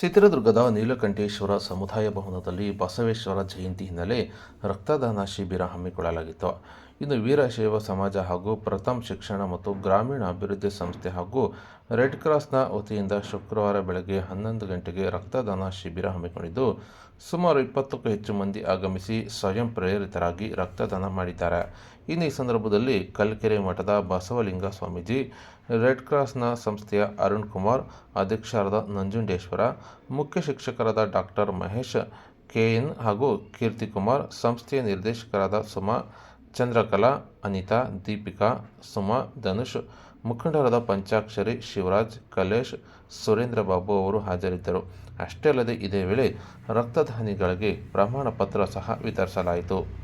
ಚಿತ್ರದುರ್ಗದ ನೀಲಕಂಠೇಶ್ವರ ಸಮುದಾಯ ಭವನದಲ್ಲಿ ಬಸವೇಶ್ವರ ಜಯಂತಿ ಹಿನ್ನೆಲೆ ರಕ್ತದಾನ ಶಿಬಿರ ಹಮ್ಮಿಕೊಳ್ಳಲಾಗಿತ್ತು. ಇನ್ನು ವೀರಶೈವ ಸಮಾಜ ಹಾಗೂ ಪ್ರಥಮ್ ಶಿಕ್ಷಣ ಮತ್ತು ಗ್ರಾಮೀಣ ಅಭಿವೃದ್ಧಿ ಸಂಸ್ಥೆ ಹಾಗೂ ರೆಡ್ ಕ್ರಾಸ್ನ ವತಿಯಿಂದ ಶುಕ್ರವಾರ ಬೆಳಗ್ಗೆ ಹನ್ನೊಂದು ಗಂಟೆಗೆ ರಕ್ತದಾನ ಶಿಬಿರ ಹಮ್ಮಿಕೊಂಡಿದ್ದು, ಸುಮಾರು ಇಪ್ಪತ್ತಕ್ಕೂ ಹೆಚ್ಚು ಮಂದಿ ಆಗಮಿಸಿ ಸ್ವಯಂ ಪ್ರೇರಿತರಾಗಿ ರಕ್ತದಾನ ಮಾಡಿದ್ದಾರೆ. ಇನ್ನು ಈ ಸಂದರ್ಭದಲ್ಲಿ ಕಲ್ಕೆರೆ ಮಠದ ಬಸವಲಿಂಗ ಸ್ವಾಮೀಜಿ, ರೆಡ್ ಕ್ರಾಸ್ನ ಸಂಸ್ಥೆಯ ಅರುಣ್ ಕುಮಾರ್, ಅಧ್ಯಕ್ಷರಾದ ನಂಜುಂಡೇಶ್ವರ, ಮುಖ್ಯ ಶಿಕ್ಷಕರಾದ ಡಾಕ್ಟರ್ ಮಹೇಶ್ ಕೆಎನ್ ಹಾಗೂ ಕೀರ್ತಿಕುಮಾರ್ ಸಂಸ್ಥೆಯ ನಿರ್ದೇಶಕರಾದ ಸುಮಾ ಚಂದ್ರಕಲಾ, ಅನಿತಾ, ದೀಪಿಕಾ, ಸುಮಾ, ಧನುಷ್, ಮುಖಂಡರಾದ ಪಂಚಾಕ್ಷರಿ, ಶಿವರಾಜ್, ಕಲೇಶ್, ಸುರೇಂದ್ರ ಬಾಬು ಅವರು ಹಾಜರಿದ್ದರು. ಅಷ್ಟೇ ಅಲ್ಲದೆ ಇದೇ ವೇಳೆ ರಕ್ತದಾನಿಗಳಿಗೆ ಪ್ರಮಾಣ ಪತ್ರ ಸಹ ವಿತರಿಸಲಾಯಿತು.